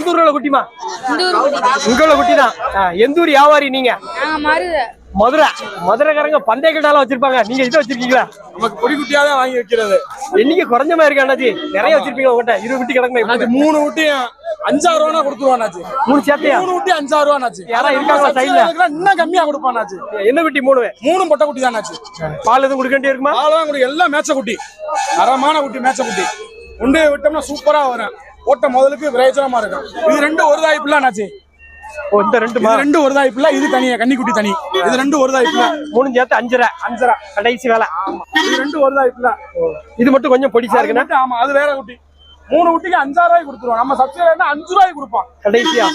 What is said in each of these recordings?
எந்த ஊர்ல குட்டிமா ஊர் குட்டி. தான் எந்த ஊர் வியாபாரி நீங்க? மதுரை. மதுரைக்காரங்க பந்தய கட்டாலாம் வச்சிருப்பாங்க. நீங்க இதை வச்சிருக்கீங்களா? நமக்கு பொடி குட்டியா தான் வாங்கி வைக்கிறது. எண்ணிக்கை குறைஞ்ச மாதிரி இருக்கா அண்ணாச்சி? நிறைய வச்சிருப்பீங்க உங்ககிட்ட இருபது குட்டி கிடக்குமே அண்ணாச்சி மூணு குட்டி அஞ்சாறு ரூபா கொடுத்துருவான் அண்ணாச்சி. மூணு சேர்த்தையா? மூணு குட்டி அஞ்சாறு ரூபா அண்ணாச்சி. யாரா இருக்காங்களா side ல? இன்னும் கம்மியா கொடுப்பான் அண்ணாச்சி. என்ன குட்டி? மூணு. மூணு பொட்டை குட்டி தான் அண்ணாச்சி. பால் எதுவும் கொடுக்க வேண்டிய இருக்குமா? குடி எல்லாம் மேட்ச குட்டி. தரமான குட்டி மேட்ச குட்டி. உண்டு விட்டோம்னா சூப்பரா வரும். ஓட்ட முதலுக்கு பிரயோஜனமா இருக்கும். இது ரெண்டு ஒரு தாய் பிள்ளை அண்ணாச்சி. ஓ இந்த ரெண்டுமா? இது ரெண்டு ஒரு தாய் பிள்ளை இது தனியா கன்னி குட்டி தனி. இது ரெண்டு ஒரு தாய் பிள்ளை மூணு சேர்த்து அஞ்சரை. அஞ்சரை. கடைசி வேலை. இது ரெண்டு ஒரு தாய் பிள்ளை இது மட்டும் கொஞ்சம் பொடிசா மட்டும் ஆமா அது வேற குட்டி. மூணு குட்டிக்கு அஞ்சாறு ரூபாய் கொடுத்துருவோம். நம்ம சப்சிடி அஞ்சு ரூபாய்க்கு கொடுப்போம். கடைசியா?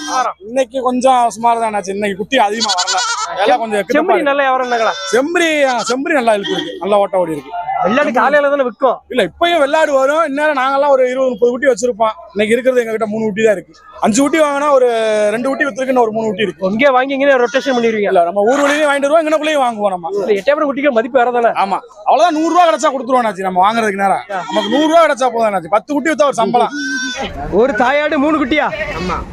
இன்னைக்கு கொஞ்சம் சுமார் தான் ஆச்சு இன்னைக்கு குட்டி அதிகமா வரல. எல்லாம் கொஞ்சம் இருக்கு. நல்ல வியாபாரம் இருந்தாங்களா செம்பரி செம்பரி நல்லா இருக்கு. நல்லா ஓட்ட ஓடி இருக்கு. வெள்ளாடு காலையில தானே விற்கும். இல்ல இப்பயும் வெள்ளாடு வரும். இந்நேரம் நாங்கெல்லாம் ஒரு இருபது முப்பது குட்டி வச்சிருப்போம். இன்னைக்கு இருக்கிறது எங்க கிட்ட மூணு குட்டி தான் இருக்கு. அஞ்சு குட்டி வாங்கினா ஒரு ரெண்டு குட்டி வித்துருக்கு ஒரு மூணு குட்டி இருக்கு. இங்கே வாங்கி இங்கே ரொட்டேஷன் பண்ணிடுவீங்க. இல்ல நம்ம ஊர் வழியிலையும் வாங்கிட்டு வருவோம் இங்கனக்குள்ளேயும் வாங்குவோம் நம்ம. இல்ல எட்டாயிரம் குட்டிக்கு மதிப்பு வரதானே ஆமா. அவ்வளவுதான் நூறு ரூபா கிடைச்சா கொடுத்துருவோம் ஆச்சு நம்ம வாங்குறதுக்கு நேரம். நமக்கு நூறு ரூபா கிடைச்சா போதும் ஆச்சு பத்து குட்டி வித்தா ஒரு சம்பளம். ஒரு தாயாடு மூணு குட்டியா?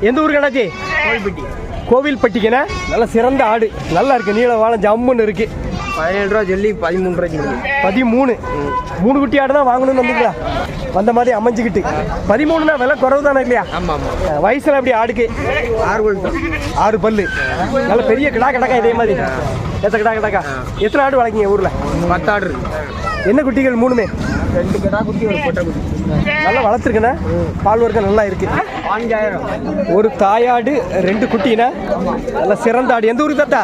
எந்த ஊருக்கு அண்ணாச்சி கோவில்பட்டி கோவில்பட்டிக்குண்ணே நல்ல சிறந்த ஆடு. நல்லா இருக்கு. நீள வாழம் ஜம்முன்னு இருக்கு. பதினேழு ரூபா சொல்லி பதிமூணு ரூபாய்க்கு பதிமூணு. மூணு குட்டி ஆடு தான் வாங்கணும்னு வந்தீங்களா வந்த மாதிரி அமைஞ்சுக்கிட்டு. பதிமூணுனா விலை குறவு தானே இல்லையா? ஆமாம் ஆமாம் வயசுல அப்படி ஆடுக்கு? ஆறு தான் ஆறு பல்லு. நல்ல பெரிய கிடா கிடக்கா இதே மாதிரி. எத்த கிடா கிடக்கா? எத்தனை ஆடு வளர்க்கீங்க ஊர்ல? பத்து ஆடு இருக்கு. என்ன குட்டிகள் மூணுமே? ரெண்டு கடா குட்டி ஒரு பொட்டை குட்டி. நல்லா வளர்த்துருக்கண்ணே? பால் வர்க்கம் நல்லா இருக்கு. பாஞ்சாயிரம் ஒரு தாயாடு ரெண்டு குட்டினா? நல்ல சிறந்த ஆடு. எந்த ஊருக்கு தாத்தா?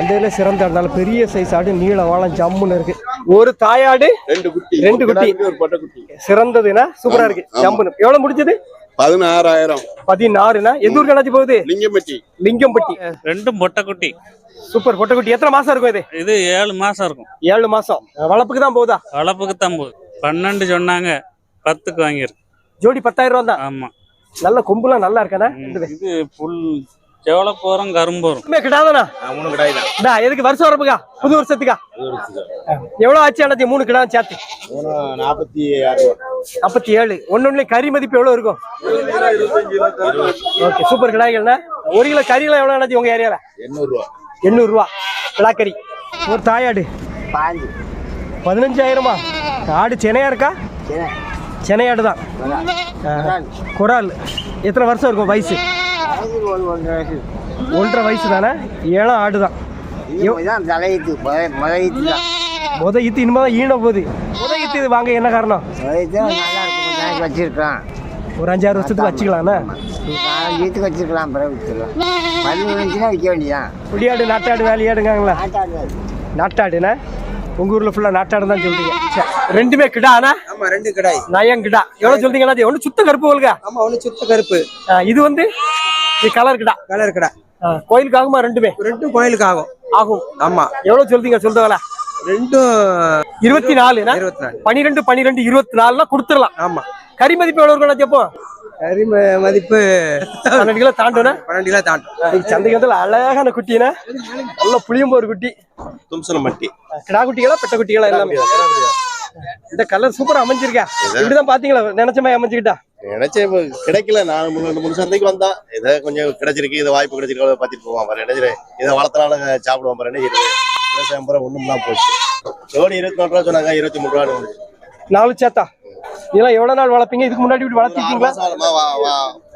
எந்த இதுல சிறந்த ஆடு? நல்ல பெரிய சைஸ் ஆடு நீள வாழம் ஜம்முன்னு இருக்கு. ஒரு தாயாடு ரெண்டு குட்டி. ரெண்டு குட்டி. ஒரு பொட்டை குட்டி. சிறந்ததுன்னா சூப்பரா இருக்கு. ஜம்முன்னு. எவ்வளவு முடிஞ்சது? பதினாறாயிரம். பதினாறுனா எந்த ஊருக்கு அண்ணாச்சி போகுது? லிங்கம்பட்டி. லிங்கம்பட்டி. ரெண்டும் பொட்டைக்குட்டி. சூப்பர் பொட்டை குட்டி எத்தனை மாசம் இருக்கும் இது? இது ஏழு மாசம் இருக்கும். ஏழு மாசம். வளர்ப்புக்கு தான் போகுதா? வளர்ப்புக்கு தான் போகுது. பன்னெண்டு சொன்னாங்க பத்துக்கு வாங்கியிருக்கு ஜோடி பத்தாயிரம் ரூபா தான் ஆமா. நல்ல கொம்புலாம் நல்லா இருக்கானே? இது புல் செவலப்போரம் கரும்போரம். கிடாதானா மூணு கடாய் தான். எதுக்கு வருஷம் வரப்புக்கா? புது வருஷத்துக்கா? எவ்வளவு ஆச்சு அண்ணாச்சி மூணு கிடா சேர்த்து. நாற்பத்தி ஆறு. நாற்பத்தி ஏழு. ஒன்னொன்னு கறி மதிப்பு எவ்வளவு இருக்கும்? ஓகே சூப்பர் கிடாய்கள்னா ஒரு கிலோ கறிலாம் எவ்வளவு அண்ணாச்சி உங்க ஏரியால? எண்ணூறு ரூபா எண்ணூறு ரூபா கிடாக்கறி ஒரு தாயாடு. பதினஞ்சாயிரமா? ஆடு சென்னையா இருக்கா? சென்னையாடு தான் ஆ, குரால் எத்தனை வருஷம் இருக்கும் வயசு? ஒன்றரை வயசு. தானே ஏழாம் ஆடு தான். முத ஈத்து இனிமே தான் ஈன போகுது முத ஈத்து இது வாங்க என்ன காரணம்? வச்சிருக்கலாம். ஒரு அஞ்சாறு வருஷத்துக்கு வச்சுக்கலாம்ண்ணா வீட்டுக்கு வச்சிருக்கலாம் பிறகு விற்க வேண்டியதான் குடியாடு நாட்டாடு வேலையாடுங்களா ஆட்டாடு நாட்டாடுண்ணே உங்க ஊர்ல ஃபுல்லா நாட்டாடு தான் சொல்றீங்க. சரி. ரெண்டுமே கிடாண்ணா ஆமா ரெண்டு கடாய் நயம் கிடா எவ்வளவு சொல்றீங்கன்னா ஒண்ணு சுத்த கருப்பு போலுங்க. ஆமா ஒன்று சுத்த கருப்பு. இது வந்து? இது கலர் கிடா? கலர் கடை. கோயிலுக்கு ஆகுமா ரெண்டுமே? ரெண்டும் கோயிலுக்கு ஆகும். ஆகும் ஆமா. எவ்வளவு சொல்றீங்க சொல்றவங்கள ரெண்டும் இருபத்தி நாலு இருபத்தி நாலு பனிரெண்டு பனிரெண்டு இருபத்தி நாலுலாம் கொடுத்துடலாம். ஆமா. கறி மதிப்பு எவ்வளவு இருக்கும் ஜப்போ கறி மதிப்பு பன்னெண்டு கிலோ தாண்டுனா பன்னெண்டு கிலோ தாண்டும். சந்தைக்கு வந்து அழகான குட்டினா? நல்ல புளியம்போர் குட்டி. தும்சனம் மட்டி. கிடா குட்டிகளா பெட்ட குட்டிகளா எல்லாமே? இந்த கலர் சூப்பரா அமைஞ்சிருக்கா? இப்படிதான் பாத்தீங்களா நினைச்ச மாதிரி அமைஞ்சுக்கிட்டா? நினைச்சேன் இப்ப கிடைக்கல. நான் மூணு ரெண்டு மூணு சந்தைக்கு வந்தா இதை கொஞ்சம் கிடைச்சிருக்கு இது வாய்ப்பு கிடைச்சிருக்கு பார்த்துட்டு போவான் பாரு. செய்யுது? இதை வளர்த்தனால சாப்பிடுவான் பாரு. செய்யுது? விவசாயம் பூரா ஒண்ணும்லாம் போச்சு. ஜோடி இருபத்தி நாலு ரூபா சொன்னாங்க இருபத்தி மூணு ரூபா நாலு சேத்தா. இதெல்லாம் எவ்வளவு நாள் வளர்ப்பீங்க? இதுக்கு முன்னாடி இப்படி வளர்த்திருக்கீங்களா?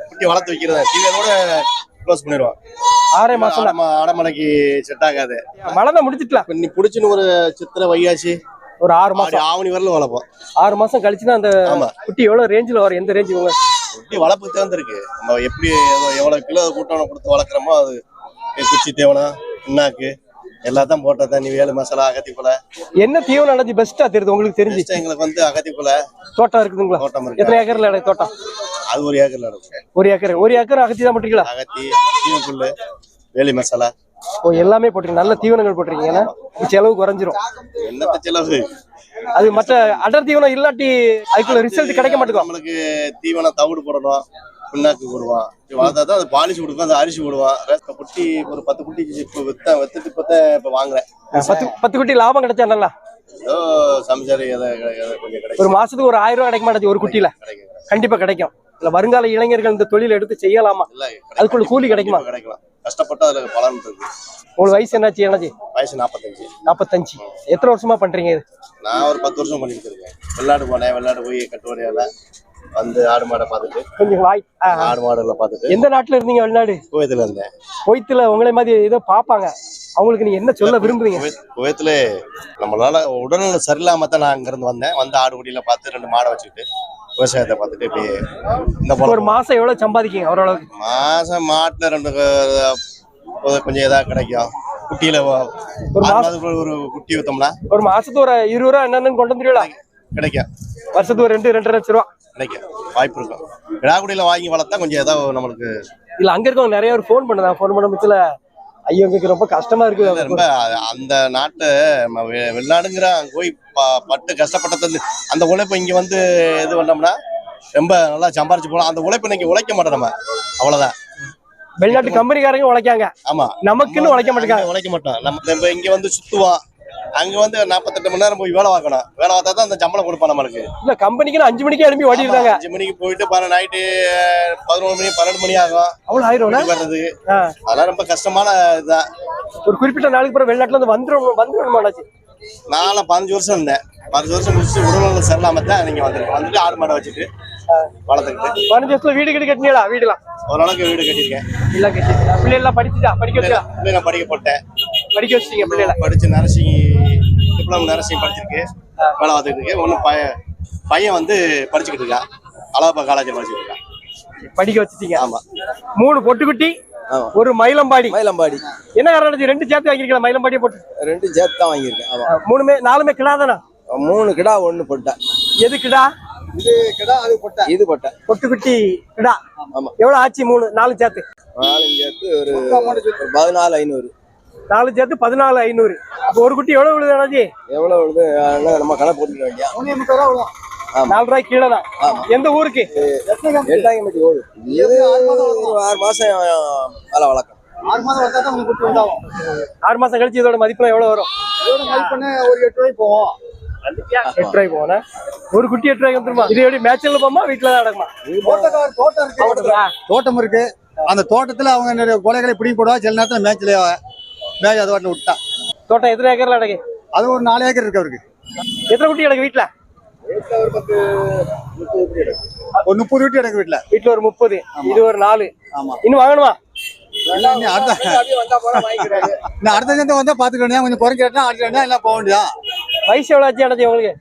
குட்டி வளர்த்து வைக்கிறதா? டிவியோட க்ளோஸ் பண்ணிடுவான். ஆறே மாசம். ஆடம- ஆடமலைக்கு செட் ஆகாது. மழை தான் முடிச்சிட்டலாம் நீ புடிச்சுன்னு ஒரு சித்திரை வையாசி ஒரு ஆறு மாசம். ஆவணி வரலும் வளர்ப்போம். ஆறு மாசம் கழிச்சு தான் அந்த குட்டி எவ்வளவு ரேஞ்சில் வரும்? எந்த ரேஞ்ச் உங்க குட்டி வளர்ப்பு தேர்ந்திருக்கு. நம்ம எப்படி எவ்வளவு- கிலோ கூட்டம் கொடுத்து வளர்க்குறோமோ அது குச்சி தேவனம் பின்னாக்கு எல்லாத்தையும் போட்டதான் நீ வேலு மசாலா அகத்தி போல என்ன தீவனம் அடைஞ்சு பெஸ்டா தெரியுது? உங்களுக்கு தெரிஞ்சு. எங்களுக்கு வந்து அகத்தி போல தோட்டம் இருக்குதுங்களா? தோட்டம் எத்தனை இருக்கு ஏக்கர்ல இடம் தோட்டம்? அது ஒரு ஏக்கர்ல நடக்கும் ஒரு ஏக்கர். ஒரு ஏக்கர் அகத்தி தான் போட்டிருக்கீங்களா? அகத்தி சீனப்புல்லு வேலி மசாலா. ஓ எல்லாமே போட்டிருக்கீங்க. நல்ல தீவனங்கள் போட்டிருக்கீங்க ஏன்னா செலவு குறைஞ்சிரும். என்னத்த செலவு அது மற்ற அடர் தீவனம் இல்லாட்டி அதுக்குள்ள ரிசல்ட் கிடைக்க மாட்டேங்குது நம்மளுக்கு தீவனம் தவிடு போடணும் பின்னாக்கு போடுவான். வளர்த்தா தான் அது பாலிஷ் கொடுக்கும் அந்த அரிசி போடுவான். ரேஸ்க குட்டி ஒரு பத்து குட்டி இப்போ வித்த வித்துட்டு இப்போ இப்போ வாங்குறேன். பத்து பத்து குட்டி லாபம் கிடைச்சா நல்லா? ஏதோ சமைச்சாரு கொஞ்சம் கிடைக்கும். ஒரு மாசத்துக்கு ஒரு ஆயிரம் ரூபாய் கிடைக்க மாட்டேங்குது ஒரு குட்டியில. கண்டிப்பா கிடைக்கும். இல்ல வருங்கால இளைஞர்கள் இந்த தொழில் எடுத்து செய்யலாமா? இல்ல அதுக்குள்ள கூலி கிடைக்குமா? கிடைக்கலாம். கஷ்டப்பட்டு அதுல பலன் இருக்கு. உங்களுக்கு வயசு என்னாச்சு என்னாச்சு? வயசு நாற்பத்தஞ்சு நாற்பத்தஞ்சு எத்தனை வருஷமா பண்றீங்க இது? நான் ஒரு பத்து வருஷம் பண்ணிட்டு இருக்கேன். வெள்ளாடு போனேன் வெள்ளாடு போய் கட்டுவடையால வந்து ஆடு மாடை பார்த்துட்டு கொஞ்சம் வாய். ஆடு மாடுல பார்த்துட்டு எந்த நாட்டுல இருந்தீங்க வெளிநாடு? குவைத்துல இருந்தேன். கொய்த்துல உங்களை மாதிரி ஏதோ பாப்பாங்க அவங்களுக்கு நீங்க என்ன சொல்ல விரும்புறீங்க? குவைத்- குவைத்துல நம்மளால உடல்நல சரியில்லாம தான் நான் அங்க இருந்து வந்தேன். வந்து ஆடு குட்டியில பார்த்து ரெண்டு மாடை வச்சுக்கிட்டு விவசாயத்தை பார்த்துட்டு இப்படி இந்த ஒரு பழக்கம் மாசம் எவ்வளவு சம்பாதிக்கீங்க? ஓரளவுக்கு மாசம் மாட்டுல ரெண்டு கொஞ்சம் இதா கிடைக்கும். குட்டியில ஒரு மாதத்துக்கு ஒரு குட்டி வித்தோம்னா ஒரு மாசத்துக்கு ஒரு இருபது ரூபா என்னன்னு கொண்டு வந்துருவீங்களா? கிடைக்கும். வருஷத்துக்கு ஒரு ரெண்டு ரெண்டு லட்சம் ரூபா. கிடைக்கும். வாய்ப்பு இருக்கும். விடாக்குடியில வாங்கி வளர்த்தா கொஞ்சம் ஏதோ நம்மளுக்கு இல்ல அங்க இருக்கவங்க நிறைய பேர் ஃபோன் பண்ணுதான் ஃபோன் பண்ண பட்சத்துல ஐயோ எங்களுக்கு ரொம்ப கஷ்டமா இருக்கு. ரொம்ப அந்த நாட்டு வெளிநாடுங்கிற அங்க போய் பட்டு கஷ்டப்பட்டது அந்த உழைப்பு இங்க வந்து இது பண்ணோம்னா ரொம்ப நல்லா சம்பாரிச்சு போகலாம் அந்த உழைப்பு இன்னைக்கு உழைக்க மாட்டோம் நம்ம. அவ்வளவுதான். வெளிநாட்டு கம்பெனிக்காரங்க உழைக்காங்க. ஆமா. நமக்குன்னு உழைக்க மாட்டேங்காங்க அங்க உழைக்க மாட்டோம். நம்ம இங்க வந்து சுத்துவோம். அங்க வந்து நாற்பத்தெட்டு மணி நேரம் போய் வேலை பார்க்கணும். வேலை பார்த்தா தான் அந்த சம்பளம் கொடுப்பான் நம்மளுக்கு. இல்ல கம்பெனிக்கு அஞ்சு மணிக்கே அனுப்பி ஓடிடுறாங்க. அஞ்சு மணிக்கு போயிட்டு பன்னெண்டு நைட்டு பதினொரு மணி பன்னெண்டு மணி ஆகும். அவ்வளவு ஆயிரும்ல வீட்டுக்கு வர்றதுக்கு ஆ. அதெல்லாம் ரொம்ப கஷ்டமான இதுதான். ஒரு குறிப்பிட்ட நாளுக்கு அப்புறம் வெளிநாட்டுல இருந்து வந்துடும் வந்துடும் நானும் பதினஞ்சு வருஷம் இருந்தேன். பதினஞ்சு வருஷம் முடிச்சுட்டு உடல்நல சரியில்லாம தான் நீங்க வந்துருக்கேன். வந்துட்டு ஆடு மாடை வச்சுட்டு வளர்த்துக்கிட்டு. பதினஞ்சு வருஷத்துல வீடு கட்டி கட்டினீங்களா? வீடுலாம்? ஓரளவுக்கு வீடு கட்டியிருக்கேன். இல்ல கட்டி பிள்ளை எல்லாம் படிச்சுட்டா படிக்க வச்சா பிள்ளை நான் படிக்க போட்டேன். படிக்க வச்சிட்டீங்க பிள்ளைல படிச்சு நரசிங் டிப்ளமோ நரசிங் படிச்சிருக்கு. வேலை பார்த்துட்டு இருக்கேன் ஒன்றும் பையன் பையன் வந்து படிச்சுக்கிட்டு இருக்கான் அழகப்பா காலேஜில் படிச்சுக்கிட்டு இருக்கான் படிக்க வச்சிட்டீங்க. ஆமா. மூணு பொட்டுக்குட்டி ஆமா. ஒரு மயிலம்பாடி. மயிலம்பாடி. என்ன காரணம் ரெண்டு சேர்த்து வாங்கிருக்கலாம் மயிலம்பாடியை போட்டு? ரெண்டும் சேர்த்து தான் வாங்கியிருக்கேன். ஆமா. மூணுமே நாலுமே கிடாதானா மூணு கிடா ஒண்ணு பொட்டை. எது கிடா? இது கிடா அது பொட்டை. இது பொட்டை. பொட்டுக்குட்டி கிடா. ஆமா. எவ்வளவு ஆச்சு மூணு நாலு சேர்த்து? நாலும் சேர்த்து ஒரு ஒரு பதினாலு ஐநூறு. நாலு சேர்த்து பதினாலு ஐநூறு. அப்போ ஒரு குட்டி எவ்வளவு விழுது அண்ணாச்சி? எவ்வளவு வருது அதெல்லாம் நம்ம கணக்கு போட்டுக்க வேண்டியா நாலு ரூபாய் கீழே தான். எந்த ஊருக்கு? எட்டாயிரம் மட்டி ஓடு. இது ஒரு ஆறு மாசம் வேலை வளர்க்கும். ஆறு மாசம் கழிச்சு இதோட மதிப்புலாம் எவ்வளவு வரும்? எட்டு ரூபாய் போனா ஒரு குட்டி எட்டு ரூபாய்க்கு வந்துருமா? இது எப்படி மேட்ச்ல போமா வீட்டுல தான் நடக்குமா? ஆ, தோட்டம் இருக்கு. அந்த தோட்டத்துல அவங்க கொலைகளை பிடிங்கி போடுவா சில நேரத்துல மேட்ச்ல மேட்ச் அது வாட்டில் விட்டா. தோட்டம் எத்தனை ஏக்கர்ல நடக்கு அது ஒரு நாலு ஏக்கர் இருக்கு அவருக்கு. எத்தனை குட்டி கிடக்கு வீட்டுல ஒரு முப்பது வீட்டு எனக்கு வீட்டுல வீட்டுல ஒரு முப்பது இது ஒரு நாலு. ஆமா. இன்னும் வாங்கணுமா? அடுத்த சந்தை வந்தா பாத்துக்கணும். கொஞ்சம் குறைக்கிறா அடுத்த எல்லாம் போக வேண்டியதான் வயசு எவ்வளவு ஆச்சு அண்ணாச்சி உங்களுக்கு?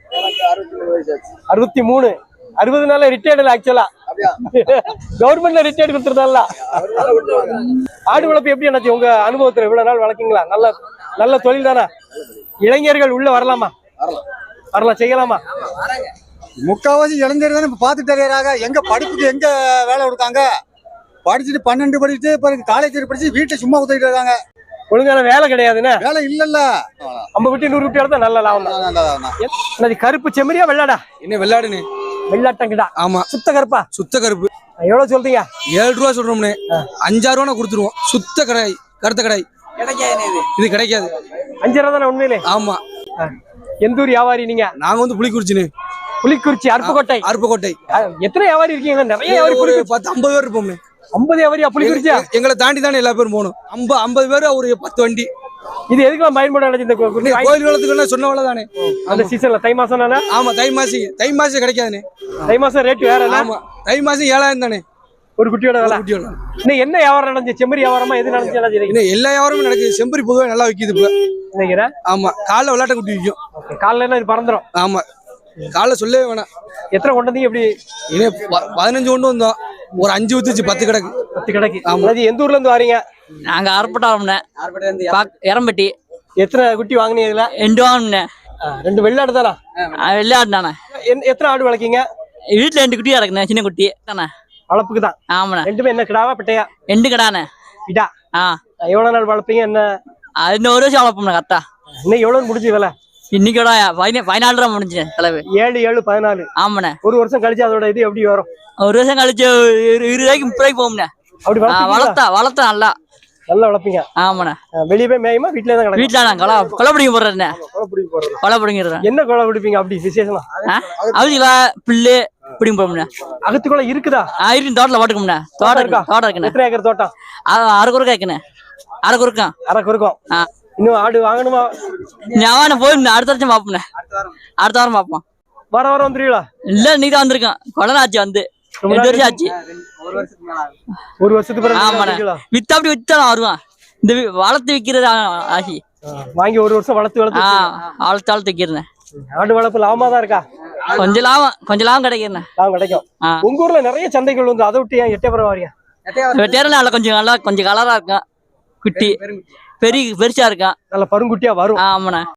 அறுபத்தி மூணு. அறுபது நாள்ல ரிட்டையர்டு ஆக்சுவலா கவர்மெண்ட்ல ரிட்டையர்டு கொடுத்துருந்தால ஆடு வளர்ப்பு எப்படி அண்ணாச்சி உங்க அனுபவத்துல இவ்வளவு நாள் வளர்க்கீங்களா? நல்ல நல்ல தொழில் தானே? இளைஞர்கள் உள்ள வரலாமா? வரலாம். செய்யலாமா? முக்காவாசி இளைஞர் தானே இப்ப பாத்துட்டு அறியறாங்க எங்க படிப்புக்கு எங்க வேலை கொடுத்தாங்க? படிச்சுட்டு பன்னெண்டு படிச்சுட்டு பிறகு காலேஜ் படிச்சு வீட்டை சும்மா குத்திட்டு இருக்காங்க. ஒழுங்கான வேலை கிடையாதுன்னு? வேலை இல்லல்ல. ஐம்பது குட்டி நூறு குட்டி தான் நல்ல லாபம் தான். கருப்பு செம்மறியா வெள்ளாடா? என்ன வெள்ளாடுன்னு? வெள்ளாட்டங்கிடா ஆமா. சுத்த கருப்பா? சுத்த கருப்பு. எவ்வளவு சொல்றீங்க? ஏழு ரூபா சொல்றோம்னே. அஞ்சாறு ரூபா கொடுத்துருவோம். சுத்த கடாய் கருத்த கடாய். இது? கிடைக்காது. அஞ்சு ரூபா தானே உண்மையிலே? ஆமா. எந்த ஊர் வியாபாரி நீங்க? நாங்க வந்து புளிக்குறிச்சின்னு புலிக்குறிச்சி அருப்புக்கோட்டை. அருப்புக்கோட்டை. எத்தனை வியாபாரி இருக்கீங்க? நிறைய வியாபாரி ஒரு பத்து ஐம்பது பேர் இருப்போம்னே. ஐம்பது வியாபாரியா? புலிக்குறிச்சியா? எங்க- எங்களை தாண்டி தானே எல்லா பேரும் போகணும். ஐம்பது ஐம்பது பேர் ஒரு பத்து வண்டி. இது எதுக்கு பயன்பட இந்த கோயில் குளத்துக்கு சொன்னவள தானே அந்த சீசன்ல தை மாசம் ஆமா தை மாசி தை மாசம் கிடைக்காதுண்ணே தை மாசம் ரேட் வேற? ஆமா தை மாசம் ஏழாயிரம் தானே. ஒரு குட்டியோட விலை. குட்டியோட இன்னும் என்ன வியாபாரம் நடந்துச்சு? செம்மறி வியாபாரமா? எது நடந்துச்சு? செய்றீங்க? இன்னும் எல்லா வியாபாரமும் நடக்குது. செம்பரி பொதுவாக நல்லா விற்கிது இப்ப. நினைக்கிறேன் ஆமா காலைல விளையாட்ட குட்டி விற்கும். காலைல இது பறந்துரும். ஆமா காலைல சொல்லவே வேணாம். எத்தனை கொண்டு வந்தீங்க? எப்படி? இன்னும் பதினஞ்சு கொண்டு வந்தோம். ஒரு அஞ்சு ஊத்துச்சு பத்து கிடக்கு. பத்து கிடைக்கு. அதாவது எந்த ஊர்ல இருந்து வாரீங்க? நாங்க அறுப்பட்டாம்ண்ணே எரம்பட்டி எத்தனை குட்டி வாங்குனீங்க இதுல ரெண்டு வாங்கினே ரெண்டு வெள்ளாடு தானா வெள்ளாடுனாண்ணே என்- எத்தனை ஆடு வளர்க்கீங்க வீட்டுல ரெண்டு குட்டி கிடக்குண்ணே சின்ன குட்டி தானே வளர்ப்புக்கு தான் ஆமாண்ணே ரெண்டுமே என்ன கிடாவா பிட்டையா ரெண்டு கடாண்ணே இதா ஆ எவ்வளவு நாள் வளர்ப்பீங்க என்ன இன்னும் ஒரு வருஷம் வளர்ப்போம்ண்ணே கரெக்டா இன்னும் எவ்வளவு முடிஞ்சு விலை இன்னைக்கோட பதினே பதினாலு ரூபா முடிஞ்சு செலவு ஏழு ஏழு பதினாலு ஆமாண்ணே ஒரு வருஷம் கழிச்சு அதோட இது எப்படி வரும் ஒரு வருஷம் கழிச்சு இரு- இருபது ரூபாய்க்கு முப்பது ரூபாய்க்கு போகும்ண்ணே அப்படி வளர்த்தா வளர்த்தா நல்லா நல்லா வளர்ப்பீங்க. ஆமாண்ணே. வெளிய போய் மேயுமா? தான் வீட்டுல நான் கொலை கொலை பிடிக்க போடுறேன் கொலை பிடிங்கிறேன் என்ன குழை பிடிப்பீங்க? அப்படி விசேஷமா? அவிச்சிங்களா புல்லு பிடிங்க போறோம்ண்ணே அகத்துக்குள்ள இருக்குதா? ஆ இருக்கு. தோட்டத்தில் போட்டுக்கோம்ண்ணே. தோட்டம் இருக்கா? தோட்டம் இருக்குண்ணே. எத்தனை ஏக்கர் தோட்டம்? அரை குறுக்கா இருக்குண்ணே. அரை குறுக்கம் அரை குறுக்கம். இன்னும் ஆடு வாங்கணுமா? ஞாபகம் போய் அடுத்த வருஷம் பார்ப்போம்ண்ணே. அடுத்த வாரம். பார்ப்போம். வர வர வந்துருவீங்களா? இல்ல நீ தான் வந்திருக்கான். கொலை ஆச்சு வந்து ரெண்டு வருஷம் ஆச்சு. ஒரு வருஷத்துக்கு பிறகு? வித்தா அப்படி வித்தா நான் வருவான் இந்த வளர்த்து விற்கிறது ஆசி ஆ, வாங்கி ஒரு வருஷம் வளர்த்து வளர்த்து. வளர்த்து வளர்த்து விற்கிறேன் ஆடு வளர்ப்பு லாபமா தான் இருக்கா? கொஞ்சம் லாபம் கொஞ்சம் லாபம் கிடைக்கிறேன் லாபம் கிடைக்கும். உங்க ஊர்ல நிறைய சந்தைகள் வந்து அதை விட்டு ஏன் எட்டயபுரம் வாரியா? நல்லா கொஞ்சம் நல்லா கொஞ்சம் கலரா இருக்கும் குட்டி. பெரிய பெருசா இருக்கான் நல்ல பருங்குட்டியா வரும். ஆமாண்ணே.